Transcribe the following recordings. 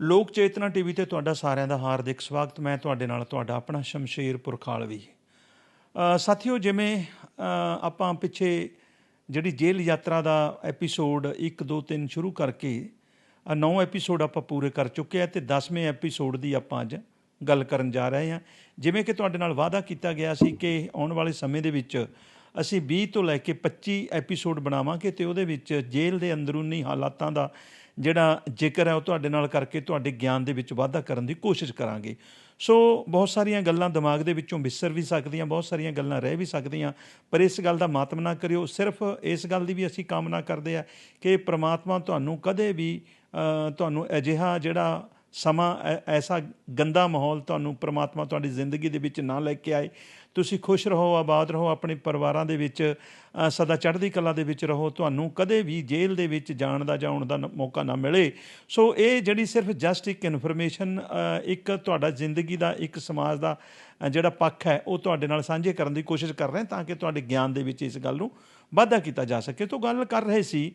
ਲੋਕ ਚੇਤਨਾ ਟੀਵੀ ਤੇ ਤੁਹਾਡਾ ਸਾਰਿਆਂ ਦਾ ਹਾਰਦਿਕ ਸਵਾਗਤ। ਮੈਂ ਤੁਹਾਡੇ ਨਾਲ ਤੁਹਾਡਾ ਆਪਣਾ ਸ਼ਮਸ਼ੀਰ ਪੁਰਖਾਲਵੀ ਅ, ਸਾਥੀਓ ਜਿਵੇਂ ਆਪਾਂ ਪਿੱਛੇ ਜਿਹੜੀ ਜੇਲ੍ਹ ਯਾਤਰਾ ਦਾ ਐਪੀਸੋਡ 1 2 3 ਸ਼ੁਰੂ ਕਰਕੇ 9 ਐਪੀਸੋਡ ਆਪਾਂ ਪੂਰੇ ਕਰ ਚੁੱਕੇ ਆ ਤੇ 10ਵੇਂ ਐਪੀਸੋਡ ਦੀ ਆਪਾਂ ਅੱਜ ਗੱਲ ਕਰਨ ਜਾ ਰਹੇ ਹਾਂ। ਜਿਵੇਂ ਕਿ ਤੁਹਾਡੇ ਨਾਲ ਵਾਅਦਾ ਕੀਤਾ ਗਿਆ ਸੀ ਕਿ ਆਉਣ ਵਾਲੇ ਸਮੇਂ ਦੇ ਵਿੱਚ ਅਸੀਂ 20 ਤੋਂ ਲੈ ਕੇ 25 ਐਪੀਸੋਡ ਬਣਾਵਾਂਗੇ ਤੇ ਉਹਦੇ ਵਿੱਚ ਜੇਲ੍ਹ ਦੇ ਅੰਦਰੂਨੀ ਹਾਲਾਤਾਂ ਦਾ ਜਿਹੜਾ ਜ਼ਿਕਰ ਹੈ ਉਹ ਤੁਹਾਡੇ ਨਾਲ ਕਰਕੇ ਤੁਹਾਡੇ ਗਿਆਨ ਦੇ ਵਿੱਚ ਵਾਧਾ ਕਰਨ ਦੀ ਕੋਸ਼ਿਸ਼ ਕਰਾਂਗੇ। ਸੋ ਬਹੁਤ ਸਾਰੀਆਂ ਗੱਲਾਂ ਦਿਮਾਗ ਦੇ ਵਿੱਚੋਂ ਵਿਸਰ ਵੀ ਸਕਦੀਆਂ, ਬਹੁਤ ਸਾਰੀਆਂ ਗੱਲਾਂ ਰਹਿ ਵੀ ਸਕਦੀਆਂ, ਪਰ ਇਸ ਗੱਲ ਦਾ ਮਾਤਮ ਨਾ ਕਰਿਓ। ਸਿਰਫ ਇਸ ਗੱਲ ਦੀ ਵੀ ਅਸੀਂ ਕਾਮਨਾ ਕਰਦੇ ਆ ਕਿ ਪ੍ਰਮਾਤਮਾ ਤੁਹਾਨੂੰ ਕਦੇ ਵੀ ਤੁਹਾਨੂੰ ਅਜਿਹਾ ਜਿਹੜਾ ਸਮਾਂ, ਐ- ਐਸਾ ਗੰਦਾ ਮਾਹੌਲ ਤੁਹਾਨੂੰ ਪ੍ਰਮਾਤਮਾ ਤੁਹਾਡੀ ਜ਼ਿੰਦਗੀ ਦੇ ਵਿੱਚ ਨਾ ਲੈ ਕੇ ਆਏ। ਤੁਸੀਂ ਖੁਸ਼ ਰਹੋ, ਆਬਾਦ ਰਹੋ, ਆਪਣੇ ਪਰਿਵਾਰਾਂ ਦੇ ਵਿੱਚ ਸਦਾ ਚੜ੍ਹਦੀ ਕਲਾ ਦੇ ਵਿੱਚ ਰਹੋ। ਤੁਹਾਨੂੰ ਕਦੇ ਵੀ ਜੇਲ੍ਹ ਦੇ ਵਿੱਚ ਜਾਣ ਦਾ ਜਾਣ ਦਾ ਮੌਕਾ ਨਾ ਮਿਲੇ। ਸੋ ਇਹ ਜਿਹੜੀ ਸਿਰਫ ਜਸਟ ਇੱਕ ਇਨਫੋਰਮੇਸ਼ਨ ਇੱਕ ਤੁਹਾਡਾ ਜ਼ਿੰਦਗੀ ਦਾ, ਇੱਕ ਸਮਾਜ ਦਾ ਜਿਹੜਾ ਪੱਖ ਹੈ, ਉਹ ਤੁਹਾਡੇ ਨਾਲ ਸਾਂਝੇ ਕਰਨ ਦੀ ਕੋਸ਼ਿਸ਼ ਕਰ ਰਹੇ ਤਾਂ ਕਿ ਤੁਹਾਡੇ ਗਿਆਨ ਦੇ ਵਿੱਚ ਇਸ ਗੱਲ ਨੂੰ ਵਾਧਾ ਕੀਤਾ ਜਾ ਸਕੇ। ਤੋਂ ਗੱਲ ਕਰ ਰਹੇ ਸੀ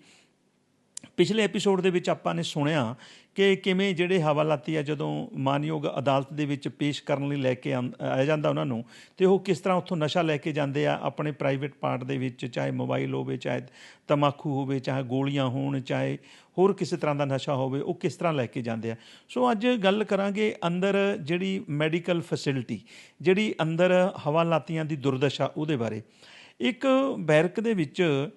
ਪਿਛਲੇ ਐਪੀਸੋਡ ਦੇ ਵਿੱਚ ਆਪਾਂ ਨੇ ਸੁਣਿਆ ਕਿ ਕਿਵੇਂ ਜਿਹੜੇ ਹਵਾਲਾਤੀ ਆ ਜਦੋਂ ਮਾਨਯੋਗ ਅਦਾਲਤ ਦੇ ਵਿੱਚ ਪੇਸ਼ ਕਰਨ ਲਈ ਲੈ ਕੇ ਆਂ- ਆਇਆ ਜਾਂਦਾ ਉਹਨਾਂ ਨੂੰ, ਤੇ ਉਹ ਕਿਸ ਤਰ੍ਹਾਂ ਉੱਥੋਂ ਨਸ਼ਾ ਲੈ ਕੇ ਜਾਂਦੇ ਆ ਆਪਣੇ ਪ੍ਰਾਈਵੇਟ ਪਾਰਟ ਦੇ ਵਿੱਚ, ਚਾਹੇ ਮੋਬਾਈਲ ਹੋਵੇ, ਚਾਹੇ ਤਮਾਕੂ ਹੋਵੇ, ਚਾਹੇ ਗੋਲੀਆਂ ਹੋਣ, ਚਾਹੇ ਹੋਰ ਕਿਸੇ ਤਰ੍ਹਾਂ ਦਾ ਨਸ਼ਾ ਹੋਵੇ, ਉਹ ਕਿਸ ਤਰ੍ਹਾਂ ਲੈ ਕੇ ਜਾਂਦੇ ਆ। ਸੋ ਅੱਜ ਗੱਲ ਕਰਾਂਗੇ ਅੰਦਰ ਜਿਹੜੀ ਮੈਡੀਕਲ ਫੈਸਿਲਿਟੀ ਜਿਹੜੀ ਅੰਦਰ ਹਵਾਲਾਤੀਆਂ ਦੀ ਦੁਰਦਸ਼ਾ ਉਹਦੇ ਬਾਰੇ। ਇੱਕ ਬੈਰਕ ਦੇ ਵਿੱਚ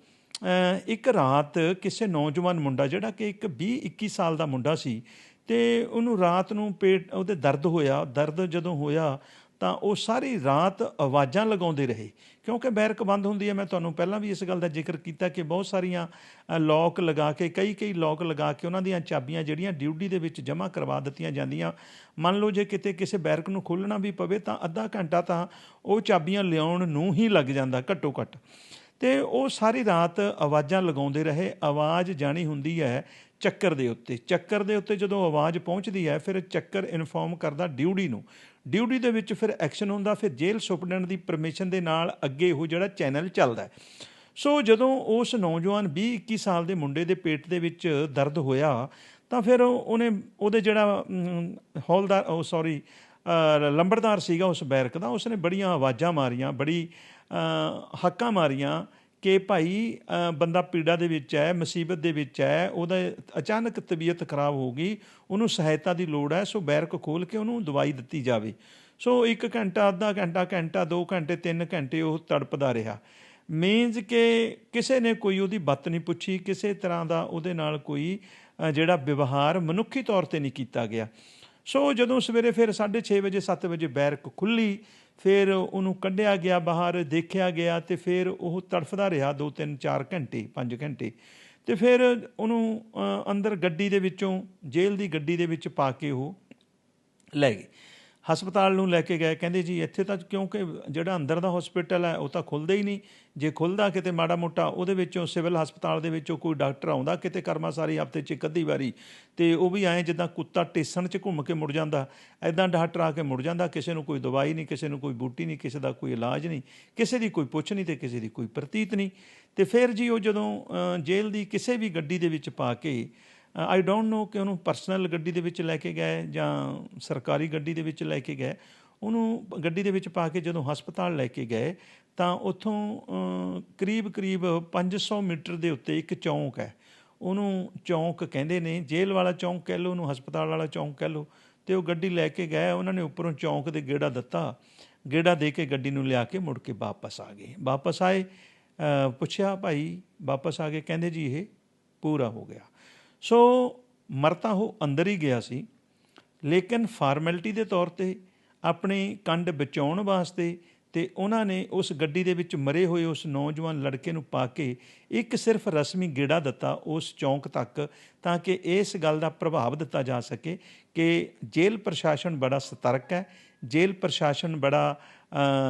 ਇੱਕ ਰਾਤ ਕਿਸੇ ਨੌਜਵਾਨ ਮੁੰਡਾ ਜਿਹੜਾ ਕਿ ਇੱਕ 20 21 ਸਾਲ ਦਾ ਮੁੰਡਾ ਸੀ ਤੇ ਉਹਨੂੰ ਰਾਤ ਨੂੰ ਪੇਟ ਉਹਦੇ ਦਰਦ ਹੋਇਆ। ਦਰਦ ਜਦੋਂ ਹੋਇਆ ਤਾਂ ਉਹ ਸਾਰੀ ਰਾਤ ਆਵਾਜ਼ਾਂ ਲਗਾਉਂਦੇ ਰਹੇ। ਕਿਉਂਕਿ ਬੈਰਕ ਬੰਦ ਹੁੰਦੀ ਹੈ ਮੈਂ ਤੁਹਾਨੂੰ ਪਹਿਲਾਂ ਵੀ ਇਸ ਗੱਲ ਦਾ ਜ਼ਿਕਰ ਕੀਤਾ ਕਿ ਬਹੁਤ ਸਾਰੀਆਂ ਅ, ਲੌਕ ਲਗਾ ਕੇ ਕਈ ਕਈ ਲੌਕ ਲਗਾ ਕੇ ਉਹਨਾਂ ਦੀਆਂ ਚਾਬੀਆਂ ਜਿਹੜੀਆਂ ਡਿਊਟੀ ਦੇ ਵਿੱਚ ਜਮ੍ਹਾਂ ਕਰਵਾ ਦਿੱਤੀਆਂ ਜਾਂਦੀਆਂ। ਮੰਨ ਲਓ ਜੇ ਕਿਤੇ ਕਿਸੇ ਬੈਰਕ ਨੂੰ ਖੋਲ੍ਹਣਾ ਵੀ ਪਵੇ ਤਾਂ ਅੱਧਾ ਘੰਟਾ ਤਾਂ ਉਹ ਚਾਬੀਆਂ ਲਿਆਉਣ ਨੂੰ ਹੀ ਲੱਗ ਜਾਂਦਾ ਘੱਟੋ ਘੱਟ। ਤੇ ਉਹ ਸਾਰੀ ਰਾਤ ਆਵਾਜ਼ਾਂ ਲਗਾਉਂਦੇ ਰਹੇ, ਆਵਾਜ਼ ਜਾਣੀ ਹੁੰਦੀ ਹੈ ਚੱਕਰ ਦੇ ਉੱਤੇ। ਚੱਕਰ ਦੇ ਉੱਤੇ ਜਦੋਂ ਆਵਾਜ਼ ਪਹੁੰਚਦੀ ਹੈ, ਫਿਰ ਚੱਕਰ ਇਨਫੋਰਮ ਕਰਦਾ ਡਿਊਟੀ ਨੂੰ। ਡਿਊਟੀ ਦੇ ਵਿੱਚ ਫਿਰ ਐਕਸ਼ਨ ਹੁੰਦਾ, ਫਿਰ ਜੇਲ੍ਹ ਸੁਪਰਡੈਂਟ ਦੀ ਪਰਮਿਸ਼ਨ ਦੇ ਨਾਲ ਅੱਗੇ ਉਹ ਜਿਹੜਾ ਚੈਨਲ ਚੱਲਦਾ ਸੋ ਜਦੋਂ ਉਸ ਨੌਜਵਾਨ 20 21 ਸਾਲ ਦੇ ਮੁੰਡੇ ਦੇ ਪੇਟ ਦੇ ਵਿੱਚ ਦਰਦ ਹੋਇਆ, ਤਾਂ ਫਿਰ ਉਹਨੇ ਉਹਦੇ ਜਿਹੜਾ ਹੌਲਦਾਰ, ਉਹ ਸੌਰੀ ਲੰਬੜਦਾਰ ਸੀਗਾ ਉਸ ਬੈਰਕ ਦਾ, ਉਸਨੇ ਬੜੀਆਂ ਆਵਾਜ਼ਾਂ ਮਾਰੀਆਂ, ਬੜੀ ਹੱਕਾਂ ਮਾਰੀਆਂ ਕਿ ਭਾਈ ਬੰਦਾ ਪੀੜਾ ਦੇ ਵਿੱਚ ਹੈ, ਮੁਸੀਬਤ ਦੇ ਵਿੱਚ ਹੈ, ਉਹਦਾ ਅਚਾਨਕ ਤਬੀਅਤ ਖਰਾਬ ਹੋ ਗਈ, ਉਹਨੂੰ ਸਹਾਇਤਾ ਦੀ ਲੋੜ ਹੈ, ਸੋ ਬੈਰਕ ਖੋਲ ਕੇ ਉਹਨੂੰ ਦਵਾਈ ਦਿੱਤੀ ਜਾਵੇ। ਸੋ 1 ਘੰਟਾ, ਅੱਧਾ ਘੰਟਾ ਘੰਟਾ 2 ਘੰਟੇ 3 ਘੰਟੇ ਉਹ ਤੜਪਦਾ ਰਿਹਾ। ਮੀਨਸ ਕਿ ਕਿਸੇ ਨੇ ਕੋਈ ਉਹਦੀ ਬੱਤ ਨਹੀਂ ਪੁੱਛੀ, ਕਿਸੇ ਤਰ੍ਹਾਂ ਦਾ ਉਹਦੇ ਨਾਲ ਕੋਈ ਜਿਹੜਾ ਵਿਵਹਾਰ ਮਨੁੱਖੀ ਤੌਰ ਤੇ ਨਹੀਂ ਕੀਤਾ ਗਿਆ। ਸੋ ਜਦੋਂ ਸਵੇਰੇ ਫਿਰ 6:30 ਵਜੇ 7 ਵਜੇ ਬੈਰਕ ਖੁੱਲੀ ਫਿਰ ਉਹਨੂੰ ਕੱਢਿਆ ਗਿਆ ਬਾਹਰ, ਦੇਖਿਆ ਗਿਆ ਤੇ ਫਿਰ ਉਹ ਤੜਫਦਾ ਰਿਹਾ 2 3 4 ਘੰਟੇ 5 ਘੰਟੇ। ਤੇ ਫਿਰ ਉਹਨੂੰ ਅੰਦਰ ਗੱਡੀ ਦੇ ਵਿੱਚੋਂ, ਜੇਲ੍ਹ ਦੀ ਗੱਡੀ ਦੇ ਵਿੱਚ ਪਾ ਕੇ ਉਹ ਲੈ ਗਏ। ਹਸਪਤਾਲ ਨੂੰ ਲੈ ਕੇ ਗਏ। ਕਹਿੰਦੇ ਜੀ, ਇੱਥੇ ਤਾਂ ਕਿਉਂਕਿ ਜਿਹੜਾ ਅੰਦਰ ਦਾ ਹਸਪੀਟਲ ਹੈ, ਉਹ ਤਾਂ ਖੁੱਲਦਾ ਹੀ ਨਹੀਂ। ਜੇ ਖੁੱਲਦਾ ਕਿਤੇ ਮਾੜਾ ਮੋਟਾ, ਉਹਦੇ ਵਿੱਚੋਂ ਸਿਵਲ ਹਸਪਤਾਲ ਦੇ ਵਿੱਚੋਂ ਕੋਈ ਡਾਕਟਰ ਆਉਂਦਾ, ਕਿਤੇ ਕਰਮਾਸਾਰੀ ਹਫ਼ਤੇ 'ਚ ਇੱਕ ਅੱਧੀ ਵਾਰੀ, ਤੇ ਉਹ ਵੀ ਐਂ ਜਿੱਦਾਂ ਕੁੱਤਾ ਟੇਸਣ 'ਚ ਘੁੰਮ ਕੇ ਮੁੜ ਜਾਂਦਾ। ਐਦਾਂ ਡਾਕਟਰ ਆ ਕੇ ਮੁੜ ਜਾਂਦਾ, ਕਿਸੇ ਨੂੰ ਕੋਈ ਦਵਾਈ ਨਹੀਂ, ਕਿਸੇ ਨੂੰ ਕੋਈ ਬੂਟੀ ਨਹੀਂ, ਕਿਸੇ ਦਾ ਕੋਈ ਇਲਾਜ ਨਹੀਂ, ਕਿਸੇ ਦੀ ਕੋਈ ਪੁੱਛ ਨਹੀਂ ਤੇ ਕਿਸੇ ਦੀ ਕੋਈ ਪ੍ਰਤੀਤ ਨਹੀਂ। ਤੇ ਫਿਰ ਜੀ ਉਹ ਜਦੋਂ ਜੇਲ੍ਹ ਦੀ ਕਿਸੇ ਵੀ ਗੱਡੀ ਦੇ ਵਿੱਚ ਪਾ ਕੇ ਆਈ ਡੋਨਟ ਨੋ ਕਿ ਉਹਨੂੰ ਪਰਸਨਲ ਗੱਡੀ ਦੇ ਵਿੱਚ ਲੈ ਕੇ ਗਏ ਜਾਂ ਸਰਕਾਰੀ ਗੱਡੀ ਦੇ ਵਿੱਚ ਲੈ ਕੇ ਗਏ। ਉਹਨੂੰ ਗੱਡੀ ਦੇ ਵਿੱਚ ਪਾ ਕੇ ਜਦੋਂ ਹਸਪਤਾਲ ਲੈ ਕੇ ਗਏ ਤਾਂ ਉੱਥੋਂ ਅ, ਕਰੀਬ ਕਰੀਬ 500 ਮੀਟਰ ਦੇ ਉੱਤੇ ਇੱਕ ਚੌਂਕ ਹੈ। ਉਹਨੂੰ ਚੌਂਕ ਕਹਿੰਦੇ ਨੇ ਜੇਲ੍ਹ ਵਾਲਾ ਚੌਂਕ ਕਹਿ ਲਓ ਉਹਨੂੰ ਹਸਪਤਾਲ ਵਾਲਾ ਚੌਂਕ ਕਹਿ ਲਓ। ਤੇ ਉਹ ਗੱਡੀ ਲੈ ਕੇ ਗਏ ਉਹਨਾਂ ਨੇ ਉੱਪਰੋਂ ਚੌਂਕ ਦੇ ਗੇੜਾ ਦਿੱਤਾ। ਗੇੜਾ ਦੇ ਕੇ ਗੱਡੀ ਨੂੰ ਲਿਆ ਕੇ ਮੁੜ ਕੇ ਵਾਪਸ ਆ ਗਏ। ਵਾਪਸ ਆਏ ਪੁੱਛਿਆ ਭਾਈ ਵਾਪਸ ਆ ਗਏ? ਕਹਿੰਦੇ ਜੀ ਇਹ ਪੂਰਾ ਹੋ ਗਿਆ। ਸੋ ਮਰ ਤਾਂ ਉਹ ਅੰਦਰ ਹੀ ਗਿਆ ਸੀ। ਲੇਕਿਨ ਫਾਰਮੈਲਿਟੀ ਦੇ ਤੌਰ ਤੇ ਆਪਣੇ ਕੰਡ ਬਚਾਉਣ ਵਾਸਤੇ ਤੇ ਉਹਨਾਂ ਨੇ ਉਸ ਗੱਡੀ ਦੇ ਵਿੱਚ ਮਰੇ ਹੋਏ ਉਸ ਨੌਜਵਾਨ ਲੜਕੇ ਨੂੰ ਪਾ ਕੇ ਇੱਕ ਸਿਰਫ ਰਸਮੀ ਗੇੜਾ ਦਿੱਤਾ ਉਸ ਚੌਂਕ ਤੱਕ ਤਾਂ ਕਿ ਇਸ ਗੱਲ ਦਾ ਪ੍ਰਭਾਵ ਦਿੱਤਾ ਜਾ ਸਕੇ ਕਿ ਜੇਲ੍ਹ ਪ੍ਰਸ਼ਾਸਨ ਬੜਾ ਸਤਰਕ ਹੈ, ਜੇਲ੍ਹ ਪ੍ਰਸ਼ਾਸਨ ਬੜਾ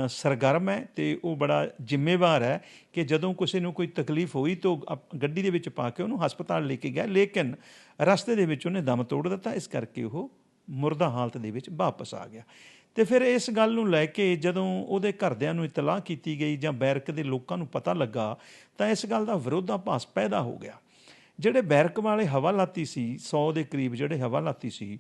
ਸਰਗਰਮ ਹੈ ਤੇ ਉਹ ਬੜਾ ਜ਼ਿੰਮੇਵਾਰ ਹੈ ਕਿ ਜਦੋਂ ਕਿਸੇ ਨੂੰ ਕੋਈ ਤਕਲੀਫ ਹੋਈ ਤਾਂ ਉਹ ਅਪ- ਗੱਡੀ ਦੇ ਵਿੱਚ ਪਾ ਕੇ ਉਹਨੂੰ ਹਸਪਤਾਲ ਲੈ ਕੇ ਗਿਆ, ਲੇਕਿਨ ਰਸਤੇ ਦੇ ਵਿੱਚ ਉਹਨੇ ਦਮ ਤੋੜ ਦਿੱਤਾ, ਇਸ ਕਰਕੇ ਉਹ ਮੁਰਦਾ ਹਾਲਤ ਦੇ ਵਿੱਚ ਵਾਪਸ ਆ ਗਿਆ। ਤੇ ਫਿਰ ਇਸ ਗੱਲ ਨੂੰ ਲੈ ਕੇ ਜਦੋਂ ਉਹਦੇ ਘਰਦਿਆਂ ਨੂੰ ਇਤਲਾਹ ਕੀਤੀ ਗਈ ਜਾਂ ਬੈਰਕ ਦੇ ਲੋਕਾਂ ਨੂੰ ਪਤਾ ਲੱਗਾ, ਤਾਂ ਇਸ ਗੱਲ ਦਾ ਵਿਰੋਧਾਭਾਸ ਪੈਦਾ ਹੋ ਗਿਆ। ਜਿਹੜੇ ਬੈਰਕ ਵਾਲੇ ਹਵਾਲਾਤੀ ਸੀ 100 ਦੇ ਕਰੀਬ ਜਿਹੜੇ ਹਵਾਲਾਤੀ ਸੀ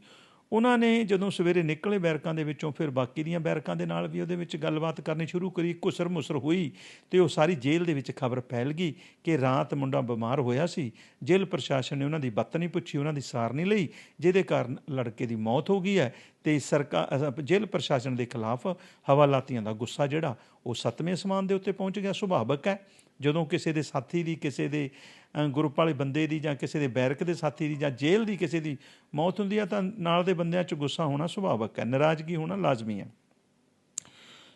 ਉਹਨਾਂ ਨੇ ਜਦੋਂ ਸਵੇਰੇ ਨਿਕਲੇ ਬੈਰਕਾਂ ਦੇ ਵਿੱਚੋਂ, ਫਿਰ ਬਾਕੀ ਦੀਆਂ ਬੈਰਕਾਂ ਦੇ ਨਾਲ ਵੀ ਉਹਦੇ ਵਿੱਚ ਗੱਲਬਾਤ ਕਰਨੀ ਸ਼ੁਰੂ ਕਰੀ ਕੁਸਰ ਮੁਸਰ ਹੋਈ ਤੇ ਉਹ ਸਾਰੀ ਜੇਲ੍ਹ ਦੇ ਵਿੱਚ ਖਬਰ ਫੈਲ ਗਈ ਕਿ ਰਾਤ ਮੁੰਡਾ ਬਿਮਾਰ ਹੋਇਆ ਸੀ। ਜੇਲ੍ਹ ਪ੍ਰਸ਼ਾਸਨ ਨੇ ਉਹਨਾਂ ਦੀ ਬੱਤ ਨਹੀਂ ਪੁੱਛੀ, ਉਹਨਾਂ ਦੀ ਸਾਰ ਨਹੀਂ ਲਈ, ਜਿਹਦੇ ਕਾਰਨ ਲੜਕੇ ਦੀ ਮੌਤ ਹੋ ਗਈ ਹੈ ਤੇ ਸਰਕਾਰ ਜੇਲ੍ਹ ਪ੍ਰਸ਼ਾਸਨ ਦੇ ਖਿਲਾਫ ਹਵਾਲਾਤੀਆਂ ਦਾ ਗੁੱਸਾ ਜਿਹੜਾ ਉਹ ਸੱਤਵੇਂ ਸਮਾਨ ਦੇ ਉੱਤੇ ਪਹੁੰਚ ਗਿਆ, ਸੁਭਾਵਕ ਹੈ। ਜਦੋਂ ਕਿਸੇ ਦੇ ਸਾਥੀ ਦੀ, ਕਿਸੇ ਦੇ ਗਰੁੱਪ ਵਾਲੇ ਬੰਦੇ ਦੀ ਜਾਂ ਕਿਸੇ ਦੇ ਬੈਰਕ ਦੇ ਸਾਥੀ ਦੀ ਜਾਂ ਜੇਲ੍ਹ ਦੀ ਕਿਸੇ ਦੀ ਮੌਤ ਹੁੰਦੀ ਹੈ ਤਾਂ ਨਾਲ ਦੇ ਬੰਦਿਆਂ 'ਚ ਗੁੱਸਾ ਹੋਣਾ ਸੁਭਾਵਕ ਹੈ, ਨਾਰਾਜ਼ਗੀ ਹੋਣਾ ਲਾਜ਼ਮੀ ਹੈ।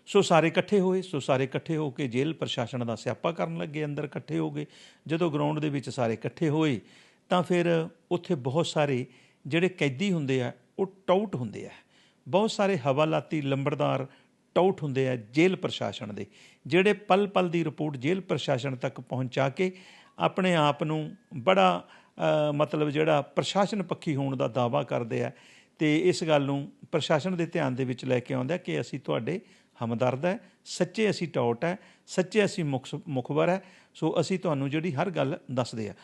ਸੋ ਸਾਰੇ ਇਕੱਠੇ ਹੋਏ, ਸੋ ਸਾਰੇ ਇਕੱਠੇ ਹੋ ਕੇ ਜੇਲ੍ਹ ਪ੍ਰਸ਼ਾਸਨ ਦਾ ਸਿਆਪਾ ਕਰਨ ਲੱਗੇ, ਅੰਦਰ ਇਕੱਠੇ ਹੋ ਗਏ। ਜਦੋਂ ਗਰਾਊਂਡ ਦੇ ਵਿੱਚ ਸਾਰੇ ਇਕੱਠੇ ਹੋਏ, ਤਾਂ ਫਿਰ ਉੱਥੇ ਬਹੁਤ ਸਾਰੇ ਜਿਹੜੇ ਕੈਦੀ ਹੁੰਦੇ ਆ, ਉਹ ਟਾਊਟ ਹੁੰਦੇ ਆ। ਬਹੁਤ ਸਾਰੇ ਹਵਾਲਾਤੀ ਲੰਬੜਦਾਰ ਟਾਊਟ ਹੁੰਦੇ ਆ ਜੇਲ੍ਹ ਪ੍ਰਸ਼ਾਸਨ ਦੇ, ਜਿਹੜੇ ਪਲ ਪਲ ਦੀ ਰਿਪੋਰਟ ਜੇਲ੍ਹ ਪ੍ਰਸ਼ਾਸਨ ਤੱਕ ਪਹੁੰਚਾ ਕੇ ਆਪਣੇ ਆਪ ਨੂੰ ਬੜਾ ਮਤਲਬ ਜਿਹੜਾ ਪ੍ਰਸ਼ਾਸਨ ਪੱਖੀ ਹੋਣ ਦਾ ਦਾਵਾ ਕਰਦੇ ਆ। ਤੇ ਇਸ ਗੱਲ ਨੂੰ ਪ੍ਰਸ਼ਾਸਨ ਦੇ ਧਿਆਨ ਦੇ ਵਿੱਚ ਲੈ ਕੇ ਆਉਂਦਾ ਕਿ ਅਸੀਂ ਤੁਹਾਡੇ ਹਮਦਰਦ ਹੈ ਸੱਚੇ ਅਸੀਂ ਟੌਟ ਹੈ ਸੱਚੇ ਅਸੀਂ ਮੁਖਸ- ਮੁਖਬਰ ਹੈ ਸੋ ਅਸੀਂ ਤੁਹਾਨੂੰ ਜਿਹੜੀ ਹਰ ਗੱਲ ਦੱਸਦੇ ਆ।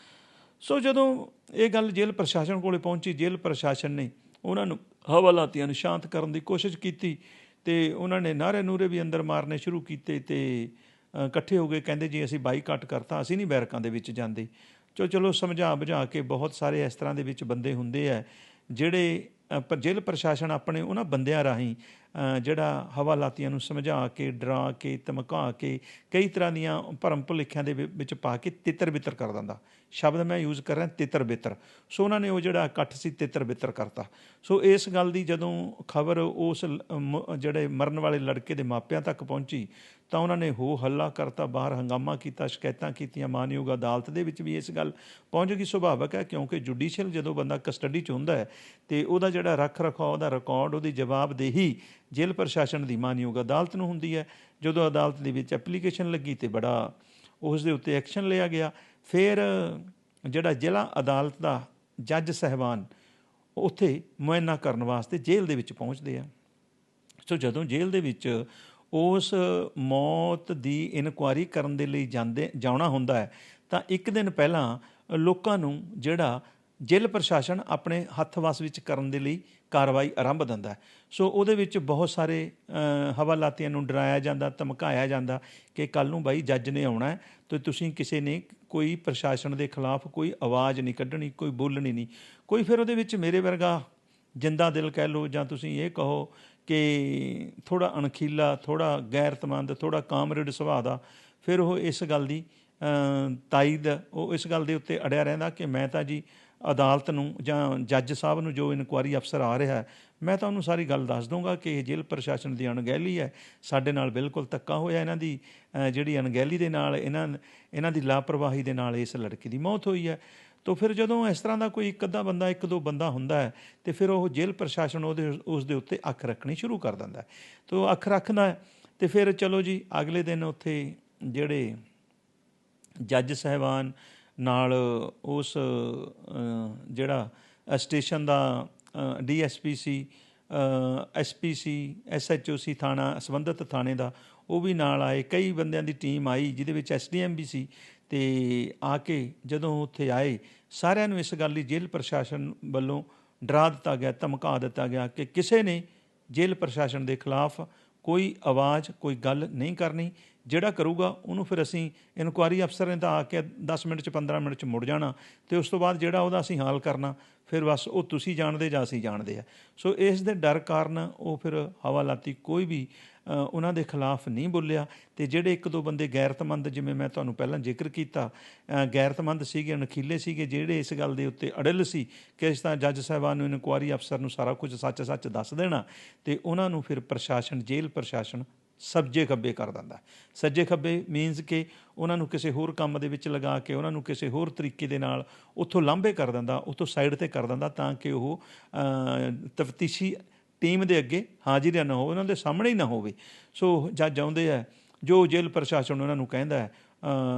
ਸੋ ਜਦੋਂ ਇਹ ਗੱਲ ਜੇਲ੍ਹ ਪ੍ਰਸ਼ਾਸਨ ਕੋਲੇ ਪਹੁੰਚੀ, ਜੇਲ੍ਹ ਪ੍ਰਸ਼ਾਸਨ ਨੇ ਉਹਨਾਂ ਨੂੰ ਹਵਾਲਾਤੀਆਂ ਨੂੰ ਸ਼ਾਂਤ ਕਰਨ ਦੀ ਕੋਸ਼ਿਸ਼ ਕੀਤੀ ਤੇ ਉਹਨਾਂ ਨੇ ਨਾਰੇ ਨੂਰੇ ਵੀ ਅੰਦਰ ਮਾਰਨੇ ਸ਼ੁਰੂ ਕੀਤੇ ਤੇ ਇਕੱਠੇ ਹੋ ਗਏ, ਕਹਿੰਦੇ ਜੀ ਅਸੀਂ ਬਾਈਕਾਟ ਕਰਤਾ, ਅਸੀਂ ਨਹੀਂ ਬੈਰਕਾਂ ਦੇ ਵਿੱਚ ਜਾਂਦੇ। ਚਲੋ ਚਲੋ, ਸਮਝਾ ਬੁਝਾ ਕੇ ਬਹੁਤ ਸਾਰੇ ਇਸ ਤਰ੍ਹਾਂ ਦੇ ਵਿੱਚ ਬੰਦੇ ਹੁੰਦੇ ਆ, ਜਿਹੜੇ ਪਰ ਜੇਲ੍ਹ ਪ੍ਰਸ਼ਾਸਨ ਆਪਣੇ ਉਹਨਾਂ ਬੰਦਿਆਂ ਰਾਹੀਂ ਜਿਹੜਾ ਹਵਾਲਾਤੀਆਂ ਨੂੰ ਸਮਝਾ ਕੇ, ਡਰਾ ਕੇ, ਧਮਕਾ ਕੇ, ਕਈ ਤਰ੍ਹਾਂ ਦੀਆਂ ਭਰਮ ਭੁਲੇਖਿਆਂ ਦੇ ਵਿ- ਵਿੱਚ ਪਾ ਕੇ ਤਿੱਤਰ ਬਿੱਤਰ ਕਰ ਦਿੰਦਾ। ਸ਼ਬਦ ਮੈਂ ਯੂਜ਼ ਕਰ ਰਿਹਾ ਤਿੱਤਰ ਬਿੱਤਰ ਸੋ ਉਹਨਾਂ ਨੇ ਉਹ ਜਿਹੜਾ ਇਕੱਠ ਸੀ ਤਿੱਤਰ ਬਿੱਤਰ ਕਰਤਾ। ਸੋ ਇਸ ਗੱਲ ਦੀ ਜਦੋਂ ਖਬਰ ਉਸ ਜਿਹੜੇ ਮਰਨ ਵਾਲੇ ਲੜਕੇ ਦੇ ਮਾਪਿਆਂ ਤੱਕ ਪਹੁੰਚੀ ਤਾਂ ਉਹਨਾਂ ਨੇ ਹੋ ਹੱਲਾ ਕਰਤਾ, ਬਾਹਰ ਹੰਗਾਮਾ ਕੀਤਾ, ਸ਼ਿਕਾਇਤਾਂ ਕੀਤੀਆਂ, ਮਾਨਯੋਗ ਅਦਾਲਤ ਦੇ ਵਿੱਚ ਵੀ ਇਸ ਗੱਲ ਪਹੁੰਚ ਗਈ। ਸੁਭਾਵਕ ਹੈ ਕਿਉਂਕਿ ਜੁਡੀਸ਼ੀਅਲ ਜਦੋਂ ਬੰਦਾ ਕਸਟਡੀ 'ਚ ਹੁੰਦਾ ਹੈ ਤੇ ਉਹਦਾ ਜਿਹੜਾ ਰੱਖ ਰਖਾਅ ਉਹਦਾ ਰਿਕਾਰਡ ਉਹਦੀ ਜਵਾਬਦੇਹੀ ਜੇਲ੍ਹ ਪ੍ਰਸ਼ਾਸਨ ਦੀ ਮਾਨਯੋਗ ਅਦਾਲਤ ਨੂੰ ਹੁੰਦੀ ਹੈ। ਜਦੋਂ ਅਦਾਲਤ ਦੇ ਵਿੱਚ ਐਪਲੀਕੇਸ਼ਨ ਲੱਗੀ ਤੇ ਬੜਾ ਉਸ ਦੇ ਉੱਤੇ ਐਕਸ਼ਨ ਲਿਆ ਗਿਆ। ਫਿਰ ਜਿਹੜਾ ਜ਼ਿਲ੍ਹਾ ਅਦਾਲਤ ਦਾ ਜੱਜ ਸਹਿਬਾਨ ਉੱਥੇ ਮੁਆਇਨਾ ਕਰਨ ਵਾਸਤੇ ਜੇਲ੍ਹ ਦੇ ਵਿੱਚ ਪਹੁੰਚਦੇ ਆ। ਸੋ ਜਦੋਂ ਜੇਲ੍ਹ ਦੇ ਵਿੱਚ ਉਸ ਮੌਤ ਦੀ ਇਨਕੁਆਇਰੀ ਕਰਨ ਦੇ ਲਈ ਜਾਂਦੇ ਜਾਣਾ ਹੁੰਦਾ ਹੈ, ਤਾਂ ਇੱਕ ਦਿਨ ਪਹਿਲਾਂ ਲੋਕਾਂ ਨੂੰ ਜਿਹੜਾ ਜੇਲ੍ਹ ਪ੍ਰਸ਼ਾਸਨ ਆਪਣੇ ਹੱਥ ਵਸ ਵਿੱਚ ਕਰਨ ਦੇ ਲਈ ਕਾਰਵਾਈ ਆਰੰਭ ਦਿੰਦਾ ਹੈ। ਸੋ ਉਹਦੇ ਵਿੱਚ ਬਹੁਤ ਸਾਰੇ ਹਵਾਲਾਤੀਆਂ ਨੂੰ ਡਰਾਇਆ ਜਾਂਦਾ, ਧਮਕਾਇਆ ਜਾਂਦਾ ਕਿ ਕੱਲ ਨੂੰ ਬਾਈ ਜੱਜ ਨੇ ਆਉਣਾ ਹੈ ਤੇ ਤੁਸੀਂ ਕਿਸੇ ਨੇ ਕੋਈ ਪ੍ਰਸ਼ਾਸਨ ਦੇ ਖਿਲਾਫ ਕੋਈ ਆਵਾਜ਼ ਨਹੀਂ ਕੱਢਣੀ, ਕੋਈ ਬੋਲਣੀ ਨਹੀਂ। ਕੋਈ ਫਿਰ ਉਹਦੇ ਵਿੱਚ ਮੇਰੇ ਵਰਗਾ ਜਿੰਦਾ ਦਿਲ ਕਹਿ ਲਓ ਜਾਂ ਤੁਸੀਂ ਇਹ ਕਹੋ ਕਿ ਥੋੜਾ ਅਣਖੀਲਾ ਥੋੜਾ ਗੈਰਤਮੰਦ ਥੋੜਾ ਕਾਮਰੇਡ ਸੁਭਾਅ ਦਾ, ਫਿਰ ਉਹ ਇਸ ਗੱਲ ਦੀ ਤਾਈਦ ਉਹ ਇਸ ਗੱਲ ਦੇ ਉੱਤੇ ਅੜਿਆ ਰਹਿੰਦਾ ਕਿ ਮੈਂ ਤਾਂ ਜੀ ਅਦਾਲਤ ਨੂੰ ਜਾਂ ਜੱਜ ਸਾਹਿਬ ਨੂੰ ਜੋ ਇਨਕੁਆਰੀ ਅਫਸਰ ਆ ਰਿਹਾ ਮੈਂ ਤਾਂ ਉਹਨੂੰ ਸਾਰੀ ਗੱਲ ਦੱਸ ਦੂੰਗਾ ਕਿ ਇਹ ਜੇਲ੍ਹ ਪ੍ਰਸ਼ਾਸਨ ਦੀ ਅਣਗਹਿਲੀ ਹੈ। ਸਾਡੇ ਨਾਲ ਬਿਲਕੁਲ ਧੱਕਾ ਹੋਇਆ ਇਹਨਾਂ ਦੀ ਜਿਹੜੀ ਅਣਗਹਿਲੀ ਦੇ ਨਾਲ ਇਹਨਾਂ ਇਹਨਾਂ ਦੀ ਲਾਪਰਵਾਹੀ ਦੇ ਨਾਲ ਇਸ ਲੜਕੀ ਦੀ ਮੌਤ ਹੋਈ ਹੈ। ਤੋ ਫਿਰ ਜਦੋਂ ਇਸ ਤਰ੍ਹਾਂ ਦਾ ਕੋਈ ਇੱਕ ਅੱਧਾ ਬੰਦਾ, ਇੱਕ ਦੋ ਬੰਦਾ ਹੁੰਦਾ ਹੈ, ਤੇ ਫਿਰ ਉਹ ਜੇਲ੍ਹ ਪ੍ਰਸ਼ਾਸਨ ਉਹਦੇ, ਉਸ ਦੇ ਉੱਤੇ ਅੱਖ ਰੱਖਣੀ ਸ਼ੁਰੂ ਕਰ ਦਿੰਦਾ ਹੈ। ਤੋ ਅੱਖ ਰੱਖਦਾ ਹੈ, ਤੇ ਫਿਰ ਚਲੋ ਜੀ, ਅਗਲੇ ਦਿਨ ਉੱਥੇ ਜਿਹੜੇ ਜੱਜ ਸਹਿਬਾਨ ਨਾਲ ਉਸ ਜਿਹੜਾ ਸਟੇਸ਼ਨ ਦਾ ਡੀਐਸਪੀ ਸੀ ਐਸਪੀ ਸੀ ਐਸਐਚਓ ਸੀ ਥਾਣਾ, ਸੰਬੰਧਿਤ ਥਾਣੇ ਦਾ, ਉਹ ਵੀ ਨਾਲ ਆਏ। ਕਈ ਬੰਦਿਆਂ ਦੀ ਟੀਮ ਆਈ, ਜਿਹਦੇ ਵਿੱਚ ਐਸਡੀਐਮ ਵੀ ਸੀ। ਤੇ ਆ ਕੇ ਜਦੋਂ ਉੱਥੇ ਆਏ, ਸਾਰਿਆਂ ਨੂੰ ਇਸ ਗੱਲ ਲਈ ਜੇਲ੍ਹ ਪ੍ਰਸ਼ਾਸਨ ਵੱਲੋਂ ਡਰਾ ਦਿੱਤਾ ਗਿਆ, ਧਮਕਾ ਦਿੱਤਾ ਗਿਆ ਕਿ ਕਿਸੇ ਨੇ ਜੇਲ੍ਹ ਪ੍ਰਸ਼ਾਸਨ ਦੇ ਖਿਲਾਫ ਕੋਈ ਆਵਾਜ਼, ਕੋਈ ਗੱਲ ਨਹੀਂ ਕਰਨੀ। ਜਿਹੜਾ ਕਰੂਗਾ ਉਹਨੂੰ ਫਿਰ ਅਸੀਂ ਇਨਕੁਆਰੀ ਅਫਸਰ ਨੇ ਤਾਂ ਆ ਕੇ 10 ਮਿੰਟ ਚ 15 ਮਿੰਟ ਚ ਮੁੜ ਜਾਣਾ ਤੇ ਉਸ ਤੋਂ ਬਾਅਦ ਜਿਹੜਾ ਉਹਦਾ ਅਸੀਂ ਹਾਲ ਕਰਨਾ, ਫਿਰ ਬਸ ਉਹ ਤੁਸੀਂ ਜਾਣਦੇ ਜਾਂ ਅਸੀਂ ਜਾਣਦੇ ਆ। ਸੋ ਇਸ ਦੇ ਡਰ ਕਾਰਨ ਉਹ ਫਿਰ ਹਵਾਲਾਤੀ ਕੋਈ ਵੀ ਉਹਨਾਂ ਦੇ ਖਿਲਾਫ ਨਹੀਂ ਬੋਲਿਆ ਤੇ ਜਿਹੜੇ ਇੱਕ ਦੋ ਬੰਦੇ ਗੈਰਤਮੰਦ, ਜਿਵੇਂ ਮੈਂ ਤੁਹਾਨੂੰ ਪਹਿਲਾਂ ਜ਼ਿਕਰ ਕੀਤਾ ਗੈਰਤਮੰਦ ਸੀਗੇ, ਅਣਖੀਲੇ ਸੀਗੇ, ਜਿਹੜੇ ਇਸ ਗੱਲ ਦੇ ਉੱਤੇ ਅੜਿਲ ਸੀ ਕਿ ਇਸ ਤਾਂ ਜੱਜ ਸਾਹਿਬਾਨ ਨੂੰ ਇਨਕੁਆਰੀ ਅਫਸਰ ਨੂੰ ਸਾਰਾ ਕੁਝ ਸੱਚ-ਸੱਚ ਦੱਸ ਦੇਣਾ ਤੇ ਉਹਨਾਂ ਨੂੰ ਫਿਰ ਪ੍ਰਸ਼ਾਸਨ, ਜੇਲ੍ਹ ਪ੍ਰਸ਼ਾਸਨ ਸੱਜੇ ਖੱਬੇ ਕਰ ਦਿੰਦਾ। ਸੱਜੇ ਖੱਬੇ ਮੀਨਸ ਕਿ ਉਹਨਾਂ ਨੂੰ ਕਿਸੇ ਹੋਰ ਕੰਮ ਦੇ ਵਿੱਚ ਲਗਾ ਕੇ, ਉਹਨਾਂ ਨੂੰ ਕਿਸੇ ਹੋਰ ਤਰੀਕੇ ਦੇ ਨਾਲ ਉੱਥੋਂ ਲਾਂਭੇ ਕਰ ਦਿੰਦਾ, ਉੱਥੋਂ ਸਾਈਡ ਤੇ ਕਰ ਦਿੰਦਾ ਤਾਂ ਕਿ ਉਹ ਤਫਤੀਸ਼ੀ ਟੀਮ ਦੇ ਅੱਗੇ ਹਾਜ਼ਰ ਨਾ ਹੋਵੇ ਉਹਨਾਂ ਦੇ ਸਾਹਮਣੇ ਹੀ ਨਾ ਹੋਵੇ। ਸੋ ਜੱਜ ਆਉਂਦੇ ਆ ਜੋ ਜੇਲ੍ਹ ਪ੍ਰਸ਼ਾਸਨ ਉਹਨਾਂ ਨੂੰ ਕਹਿੰਦਾ ਹੈ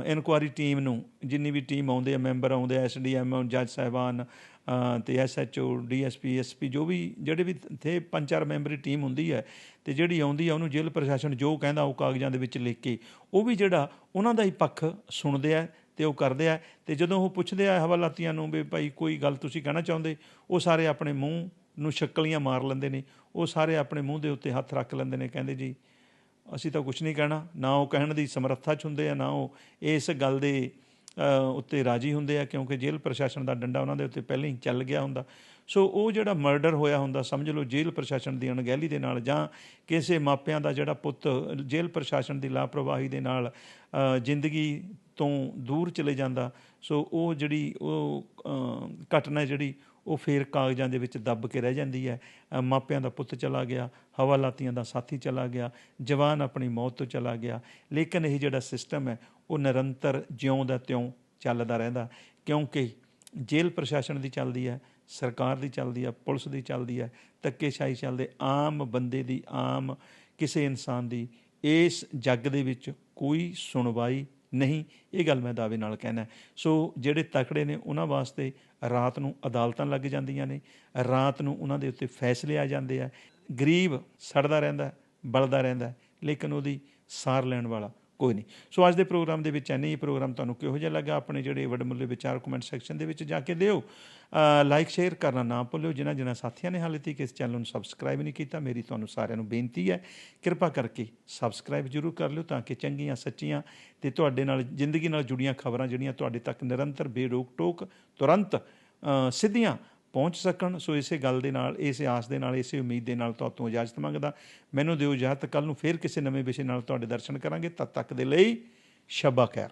ਇਨਕੁਆਰੀ ਟੀਮ ਨੂੰ ਜਿੰਨੀ ਵੀ ਟੀਮ ਆਉਂਦੇ ਆ ਮੈਂਬਰ ਆਉਂਦੇ ਆ ਐਸਡੀਐਮ ਜੱਜ ਸਾਹਿਬਾਨ ਅ, ਤੇ ਐਸਐਚਓ ਡੀਐਸਪੀ ਐਸਪੀ ਜੋ ਵੀ ਜਿਹੜੇ ਵੀ ਥੇ ਪੰਜ ਚਾਰ ਮੈਂਬਰੀ ਟੀਮ ਹੁੰਦੀ ਹੈ ਤੇ ਜਿਹੜੀ ਆਉਂਦੀ ਆ ਉਹਨੂੰ ਜੇਲ੍ਹ ਪ੍ਰਸ਼ਾਸਨ ਜੋ ਕਹਿੰਦਾ ਉਹ ਕਾਗਜ਼ਾਂ ਦੇ ਵਿੱਚ ਲਿਖ ਕੇ ਉਹ ਵੀ ਜਿਹੜਾ ਉਹਨਾਂ ਦਾ ਹੀ ਪੱਖ ਸੁਣਦੇ ਆ ਤੇ ਉਹ ਕਰਦੇ ਆ। ਤੇ ਜਦੋਂ ਉਹ ਪੁੱਛਦੇ ਆ ਹਵਾਲਾਤੀਆਂ ਨੂੰ ਵੀ ਭਾਈ ਕੋਈ ਗੱਲ ਤੁਸੀਂ ਕਹਿਣਾ ਚਾਹੁੰਦੇ ਉਹ ਸਾਰੇ ਆਪਣੇ ਮੂੰਹ ਨੂੰ ਸ਼ੱਕਲੀਆਂ ਮਾਰ ਲੈਂਦੇ ਨੇ, ਉਹ ਸਾਰੇ ਆਪਣੇ ਮੂੰਹ ਦੇ ਉੱਤੇ ਹੱਥ ਰੱਖ ਲੈਂਦੇ ਨੇ, ਕਹਿੰਦੇ ਜੀ, ਅਸੀਂ ਤਾਂ ਕੁਝ ਨਹੀਂ ਕਹਿਣਾ, ਨਾ ਉਹ ਕਹਿਣ ਦੀ ਸਮਰੱਥਾ ਚ ਹੁੰਦੇ ਆ, ਨਾ ਉਹ ਇਸ ਗੱਲ ਦੇ ਉੱਤੇ ਰਾਜੀ ਹੁੰਦੇ ਆ, ਕਿਉਂਕਿ ਜੇਲ੍ਹ ਪ੍ਰਸ਼ਾਸਨ ਦਾ ਡੰਡਾ ਉਹਨਾਂ ਦੇ ਉੱਤੇ ਪਹਿਲਾਂ ਹੀ ਚੱਲ ਗਿਆ ਹੁੰਦਾ। ਸੋ ਉਹ ਜਿਹੜਾ ਮਰਡਰ ਹੋਇਆ ਹੁੰਦਾ, ਸਮਝ ਲਓ ਜੇਲ੍ਹ ਪ੍ਰਸ਼ਾਸਨ ਦੀ ਅਣਗਹਿਲੀ ਦੇ ਨਾਲ ਜਾਂ ਕਿਸੇ ਮਾਪਿਆਂ ਦਾ ਜਿਹੜਾ ਪੁੱਤ, ਜੇਲ੍ਹ ਪ੍ਰਸ਼ਾਸਨ ਦੀ ਲਾਪਰਵਾਹੀ ਦੇ ਨਾਲ ਜ਼ਿੰਦਗੀ ਤੋਂ ਦੂਰ ਚਲੇ ਜਾਂਦਾ, ਸੋ ਉਹ ਜਿਹੜੀ ਉਹ ਘਟਨਾ ਜਿਹੜੀ ਉਹ ਫੇਰ ਕਾਗਜ਼ਾਂ ਦੇ ਵਿੱਚ ਦੱਬ ਕੇ ਰਹਿ ਜਾਂਦੀ ਹੈ। ਮਾਪਿਆਂ ਦਾ ਪੁੱਤ ਚਲਾ ਗਿਆ, ਹਵਾਲਾਤੀਆਂ ਦਾ ਸਾਥੀ ਚਲਾ ਗਿਆ, ਜਵਾਨ ਆਪਣੀ ਮੌਤ ਤੋਂ ਚਲਾ ਗਿਆ। ਲੇਕਿਨ ਇਹ ਜਿਹੜਾ ਸਿਸਟਮ ਹੈ, ਉਹ ਨਿਰੰਤਰ ਜਿਉਂ ਦਾ ਤਿਉਂ ਚੱਲਦਾ ਰਹਿੰਦਾ। ਕਿਉਂਕਿ ਜੇਲ੍ਹ ਪ੍ਰਸ਼ਾਸਨ ਦੀ ਚੱਲਦੀ ਹੈ, ਸਰਕਾਰ ਦੀ ਚੱਲਦੀ ਹੈ, ਪੁਲਿਸ ਦੀ ਚੱਲਦੀ ਹੈ, ਧੱਕੇਸ਼ਾਹੀ ਚੱਲਦੇ, ਆਮ ਬੰਦੇ ਦੀ, ਆਮ ਕਿਸੇ ਇਨਸਾਨ ਦੀ ਇਸ ਜੱਗ ਦੇ ਵਿੱਚ ਕੋਈ ਸੁਣਵਾਈ ਨਹੀਂ, ਇਹ ਗੱਲ ਮੈਂ ਦਾਅਵੇ ਨਾਲ ਕਹਿਣਾ ਸੋ ਜਿਹੜੇ ਤਕੜੇ ਨੇ, ਉਹਨਾਂ ਵਾਸਤੇ ਰਾਤ ਨੂੰ ਅਦਾਲਤਾਂ ਲੱਗ ਜਾਂਦੀਆਂ ਨੇ, ਰਾਤ ਨੂੰ ਉਹਨਾਂ ਦੇ ਉੱਤੇ ਫੈਸਲੇ ਆ ਜਾਂਦੇ ਆ। ਗਰੀਬ ਸੜਦਾ ਰਹਿੰਦਾ, ਬਲਦਾ ਰਹਿੰਦਾ, ਲੇਕਿਨ ਉਹਦੀ ਸਾਰ ਲੈਣ ਵਾਲਾ ਕੋਈ ਨਹੀਂ। ਸੋ ਅੱਜ ਦੇ ਪ੍ਰੋਗਰਾਮ ਦੇ ਵਿੱਚ ਐਨੇ ਹੀ ਪ੍ਰੋਗਰਾਮ ਤੁਹਾਨੂੰ ਕਿਹੋ ਜਿਹਾ ਲੱਗਾ? ਆਪਣੇ ਜਿਹੜੇ ਵਡਮੁੱਲੇ ਵਿਚਾਰ ਕਮੈਂਟ ਸੈਕਸ਼ਨ ਦੇ ਵਿੱਚ ਜਾ ਕੇ ਦਿਓ। ਲਾਈਕ ਸ਼ੇਅਰ ਕਰਨਾ ਨਾ ਭੁੱਲਿਓ। ਜਿਨ੍ਹਾਂ ਜਿਨ੍ਹਾਂ ਸਾਥੀਆਂ ਨੇ ਹਾਲੇ ਤੱਕ ਇਸ ਚੈਨਲ ਨੂੰ ਸਬਸਕ੍ਰਾਈਬ ਨਹੀਂ ਕੀਤਾ, ਮੇਰੀ ਤੁਹਾਨੂੰ ਸਾਰਿਆਂ ਨੂੰ ਬੇਨਤੀ ਹੈ, ਕਿਰਪਾ ਕਰਕੇ ਸਬਸਕ੍ਰਾਈਬ ਜ਼ਰੂਰ ਕਰ ਲਿਓ ਤਾਂ ਕਿ ਚੰਗੀਆਂ, ਸੱਚੀਆਂ ਤੇ ਤੁਹਾਡੇ ਨਾਲ, ਜ਼ਿੰਦਗੀ ਨਾਲ ਜੁੜੀਆਂ ਖਬਰਾਂ ਜਿਹੜੀਆਂ ਤੁਹਾਡੇ ਤੱਕ ਨਿਰੰਤਰ ਬੇਰੋਕ ਟੋਕ ਤੁਰੰਤ ਸਿੱਧੀਆਂ ਪਹੁੰਚ ਸਕਣ। ਸੋ ਇਸੇ ਗੱਲ ਦੇ ਨਾਲ, ਇਸੇ ਆਸ ਦੇ ਨਾਲ, ਇਸੇ ਉਮੀਦ ਦੇ ਨਾਲ ਤੁਹਾਡੇ ਤੋਂ ਇਜਾਜ਼ਤ ਮੰਗਦਾ। ਮੈਨੂੰ ਦਿਓ ਇਜਾਜ਼ਤ ਕੱਲ ਨੂੰ ਫੇਰ ਕਿਸੇ ਨਵੇਂ ਵਿਸ਼ੇ ਨਾਲ ਤੁਹਾਡੇ ਦਰਸ਼ਨ ਕਰਾਂਗੇ। ਤਦ ਤੱਕ ਦੇ ਲਈ ਸ਼ਬਾ ਖੈਰ।